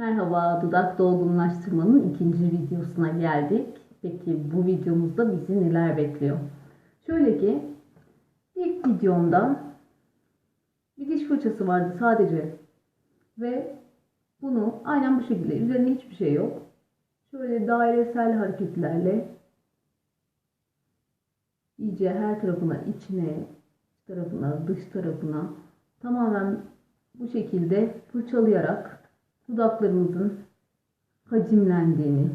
Merhaba, dudak dolgunlaştırmanın ikinci videosuna geldik. Peki bu videomuzda bizi neler bekliyor? Şöyle ki, ilk videomda bir diş fırçası vardı sadece. Ve bunu aynen bu şekilde, üzerine hiçbir şey yok. Şöyle dairesel hareketlerle iyice her tarafına, içine, iç tarafına, dış tarafına tamamen bu şekilde fırçalayarak dudaklarımızın hacimlendiğini,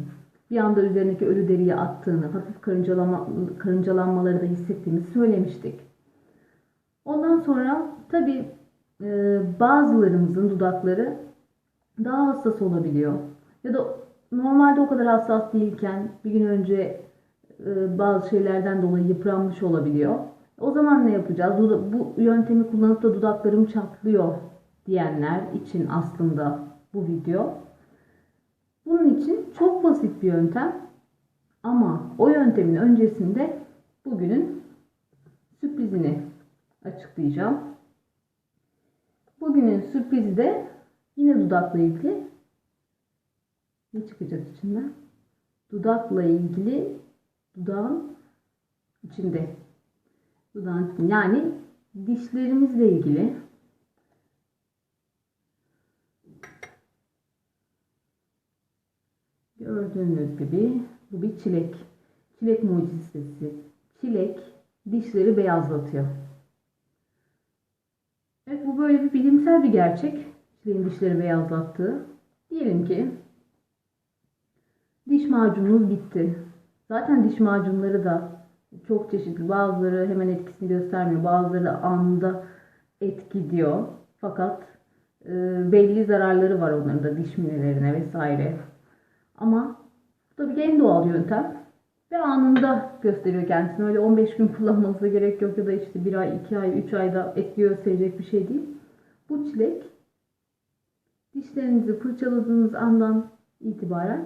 bir anda üzerindeki ölü deriyi attığını, hafif karıncalama, karıncalanmaları da hissettiğimizi söylemiştik. Ondan sonra tabi e, bazılarımızın dudakları daha hassas olabiliyor. Ya da normalde o kadar hassas değilken bir gün önce e, bazı şeylerden dolayı yıpranmış olabiliyor. O zaman ne yapacağız? Bu yöntemi kullanıp da dudaklarım çatlıyor diyenler için aslında bu video. Bunun için çok basit bir yöntem ama o yöntemin öncesinde bugünün sürprizini açıklayacağım. Bugünün sürprizi de yine dudakla ilgili. Ne çıkacak içinden? Dudakla ilgili dudağın içinde. Dudağın. Yani dişlerimizle ilgili Gördüğünüz gibi bu bir çilek. Çilek mucizesi. Çilek dişleri beyazlatıyor. Evet bu böyle bir bilimsel bir gerçek. Çileğin dişleri beyazlattığı. Diyelim ki diş macununuz bitti. Zaten diş macunları da çok çeşitli. Bazıları hemen etkisini göstermiyor. Bazıları da anında etki diyor. Fakat e, belli zararları var onların da diş minelerine vesaire. Ama bu tabii en doğal yöntem. Ve anında gösteriyor kendisini. Öyle 15 gün kullanmanıza gerek yok ya da işte 1 ay, 2 ay, 3 ayda etki gösterecek bir şey değil. Bu çilek dişlerinizi fırçaladığınız andan itibaren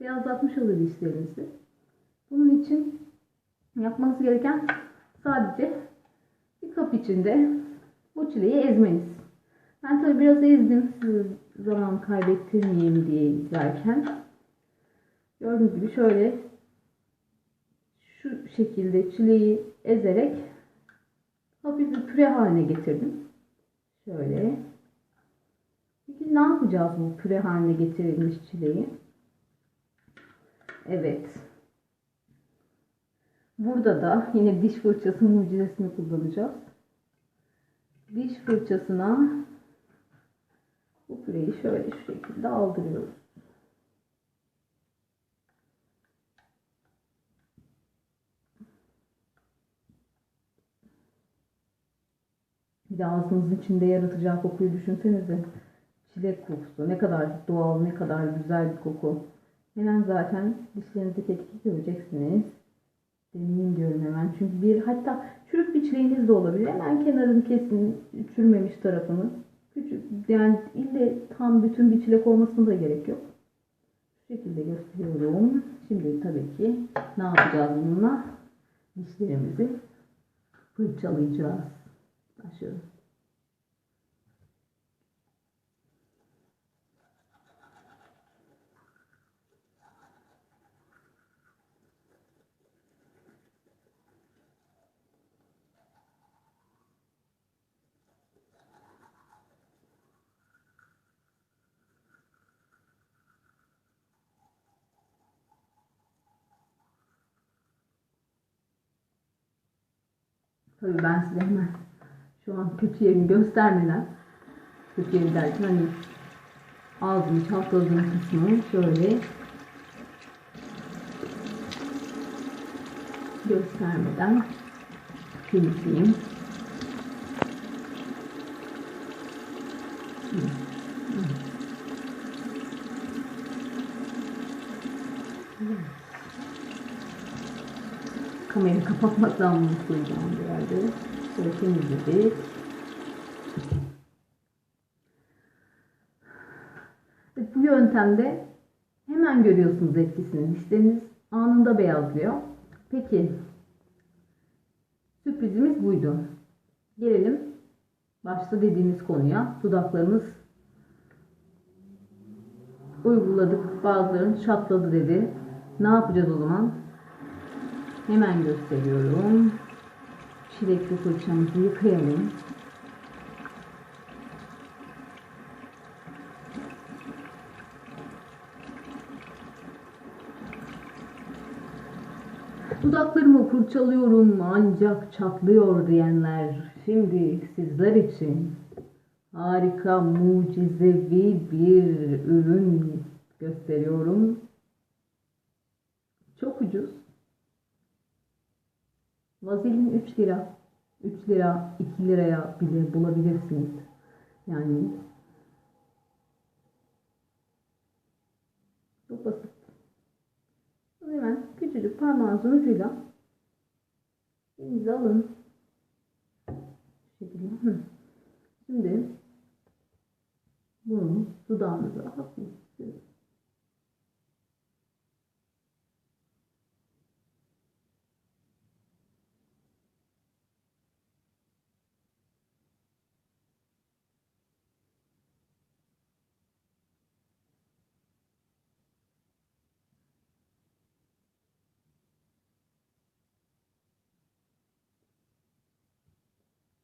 beyazlatmış olur dişlerinizi. Bunun için yapmanız gereken sadece bir kap içinde bu çileği ezmeniz. Ben tabii biraz ezdim siz zaman kaybettirmeyeyim diye izlerken. Gördüğünüz gibi şöyle şu şekilde çileği ezerek hafif bir püre haline getirdim. Şöyle. Peki ne yapacağız bu püre haline getirilmiş çileği? Evet. Burada da yine diş fırçası mucizesini kullanacağız. Diş fırçasına bu püreyi şöyle şu şekilde aldırıyoruz. Bir de ağzınızın içinde yaratacağı kokuyu düşünsenize. Çilek kokusu. Ne kadar doğal, ne kadar güzel bir koku. Hemen zaten dişlerinizdeki etki göreceksiniz. Deneyin diyorum hemen. Çünkü bir hatta çürük bir çileğiniz de olabilir. Hemen kenarını kesin, çürümemiş tarafını. Küçük yani ille tam bütün bir çilek olmasına da gerek yok. Şu şekilde gösteriyorum. Şimdi tabii ki ne yapacağız bununla? Dişlerimizi fırçalayacağız. Başlıyorum. Tabii ben size hemen şu an kötü yerini göstermeden kötü yeri derken hani ağzımı çapladığım kısmı şöyle göstermeden temizleyeyim. Kamerayı kapatmaktan mutluyum herhalde. Temizledik. Ve bu yöntemde hemen görüyorsunuz etkisini. Dişleriniz anında beyazlıyor. Peki sürprizimiz buydu. Gelelim başta dediğimiz konuya. Dudaklarımız uyguladık. Bazıları çatladı dedi. Ne yapacağız o zaman? Hemen gösteriyorum. Çilekli fırçamızı yıkayalım. Dudaklarımı fırçalıyorum ancak çatlıyor diyenler şimdi sizler için harika mucizevi bir ürün gösteriyorum. Çok ucuz. Vazelin 3 lira. 3 lira 2 liraya bile bulabilirsiniz. Yani çok basit. Hemen küçücük parmağınızın ucuyla elinize alın. Şimdi bunu dudağınıza hafif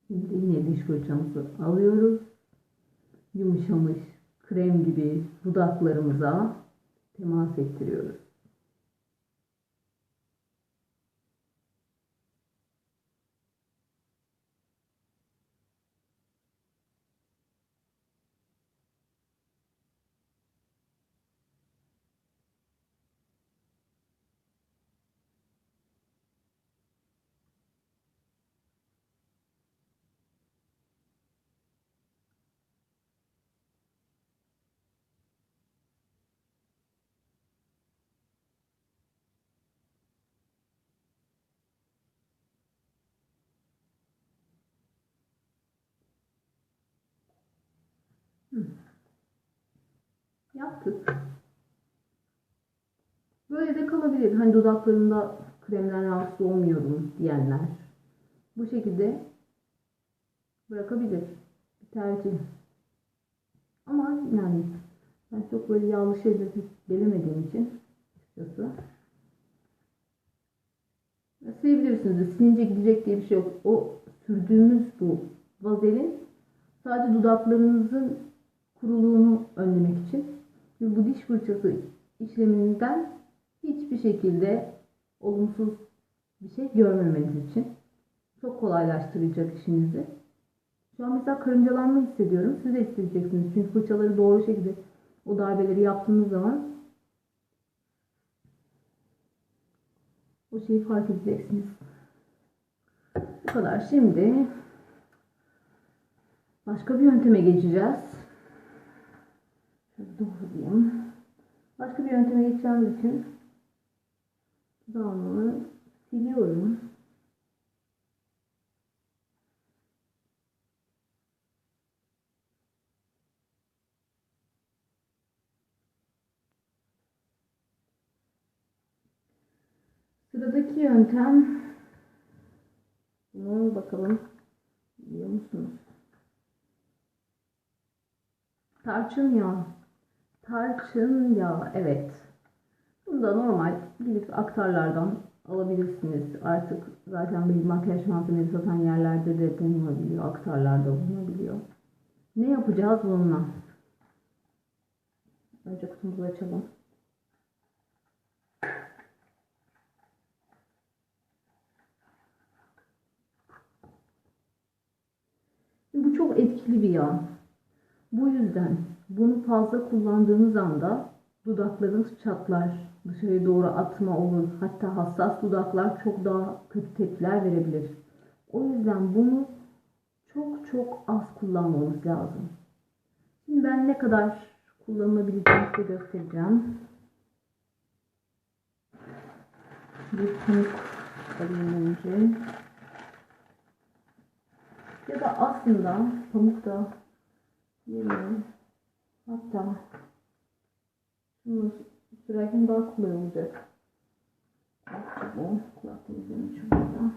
Şimdi yine diş fırçamızı alıyoruz. Yumuşamış krem gibi dudaklarımıza temas ettiriyoruz. Yaptık. Böyle de kalabilir. Hani dudaklarında kremden rahatsız olmuyorum diyenler. Bu şekilde bırakabilir. Bir tercih. Ama yani ben çok böyle yağlı şeyleri pek gelemediğim için açıkçası. Silebilirsiniz de silince gidecek diye bir şey yok. O sürdüğümüz bu vazelin sadece dudaklarınızın kuruluğunu önlemek için ve bu diş fırçası işleminden hiçbir şekilde olumsuz bir şey görmemeniz için çok kolaylaştıracak işinizi. Şu an mesela karıncalanma hissediyorum. Siz de hissedeceksiniz. Çünkü fırçaları doğru şekilde o darbeleri yaptığınız zaman o şeyi fark edeceksiniz. Bu kadar. Şimdi başka bir yönteme geçeceğiz. Şöyle doğrayayım. Başka bir yönteme geçeceğimiz için dudağımı siliyorum. Sıradaki yöntem bunu bakalım biliyor musunuz? Tarçın yağı. Tarçın yağı evet. Bunu da normal gidip aktarlardan alabilirsiniz. Artık zaten bir makyaj malzemesi satan yerlerde de bulunabiliyor. Aktarlarda bulunabiliyor. Ne yapacağız bununla? Önce kutumuzu açalım. Bu çok etkili bir yağ. Bu yüzden bunu fazla kullandığınız anda dudaklarınız çatlar, dışarıya doğru atma olur. Hatta hassas dudaklar çok daha kötü tepkiler verebilir. O yüzden bunu çok çok az kullanmamız lazım. Şimdi ben ne kadar kullanılabileceğini size göstereceğim. Bir pamuk alayım önce. Ya da aslında pamuk da yerine hatta şunu sürerken daha kolay olacak. Bu kulak temizlemiş şurada.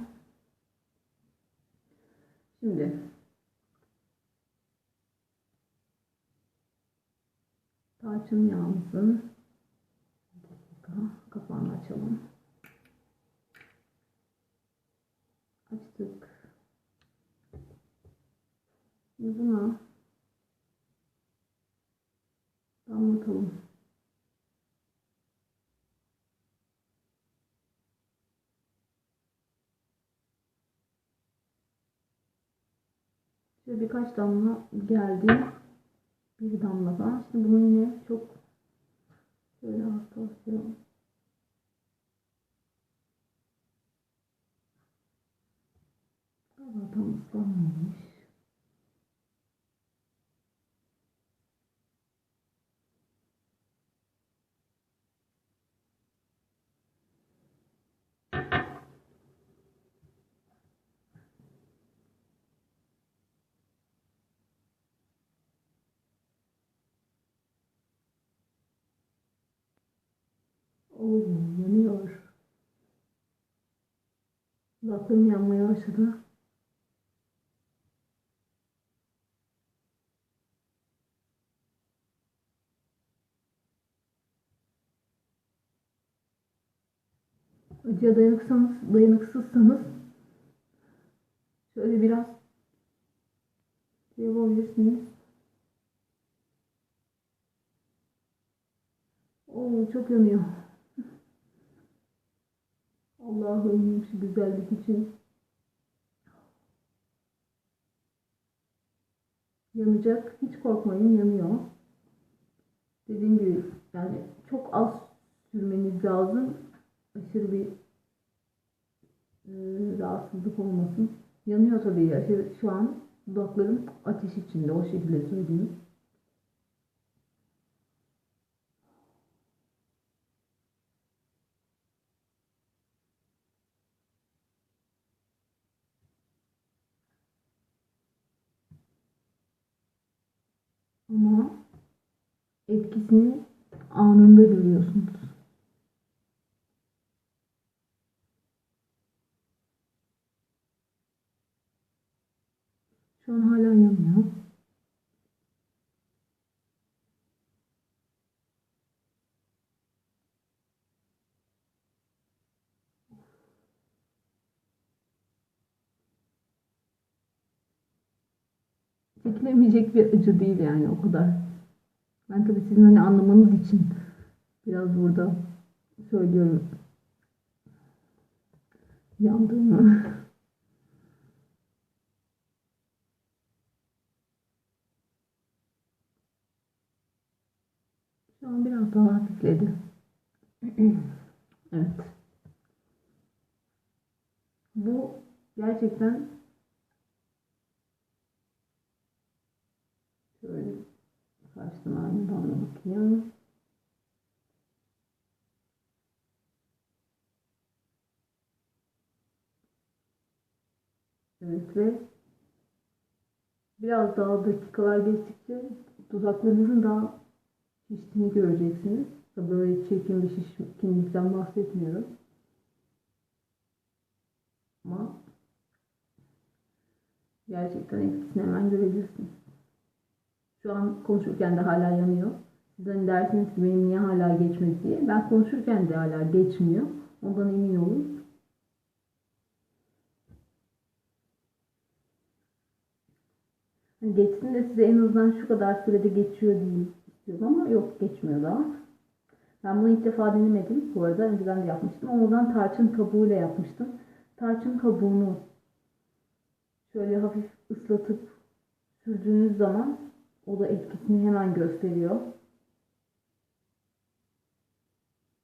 Şimdi Tarçın yağımızın bir dakika kapağını açalım. Açtık. Şimdi buna damlatalım. Şöyle birkaç damla geldi. Bir damla daha. Şimdi bunu yine çok şöyle hafifleteceğim. Galiba tam ıslanmamış. Oo, yanıyor. Kulaklarım yanmaya başladı. Acıya dayanıksanız, dayanıksızsanız şöyle biraz yapabilirsiniz. Oo, çok yanıyor. Allah'ım şu güzellik için. Yanacak. Hiç korkmayın yanıyor. Dediğim gibi yani çok az sürmeniz lazım. Aşırı bir e, rahatsızlık olmasın. Yanıyor tabii. Aşırı, şu an dudaklarım ateş içinde. O şekilde söyleyeyim. Ama etkisini anında görüyorsunuz. Şu an hala yanıyor. Çekilemeyecek bir acı değil yani o kadar. Ben tabii sizin hani anlamanız için biraz burada söylüyorum yandığımı. Şu an biraz daha hafifledi. Evet. Bu gerçekten şöyle karşıdan aynıdan da bakayım. Evet ve biraz daha dakikalar geçtikçe dudaklarınızın daha şiştiğini göreceksiniz. Tabii böyle çirkin bir şişkinlikten bahsetmiyorum. Ama gerçekten etkisini hemen görebilirsiniz. Şu an konuşurken de hala yanıyor. Siz hani dersiniz ki benim niye hala geçmedi diye. Ben konuşurken de hala geçmiyor. Ondan emin olun. Hani geçsin de size en azından şu kadar sürede geçiyor diye istiyorum ama yok geçmiyor daha. Ben bunu ilk defa denemedim. Bu arada önceden de yapmıştım. Oradan tarçın kabuğuyla yapmıştım. Tarçın kabuğunu şöyle hafif ıslatıp sürdüğünüz zaman o da etkisini hemen gösteriyor.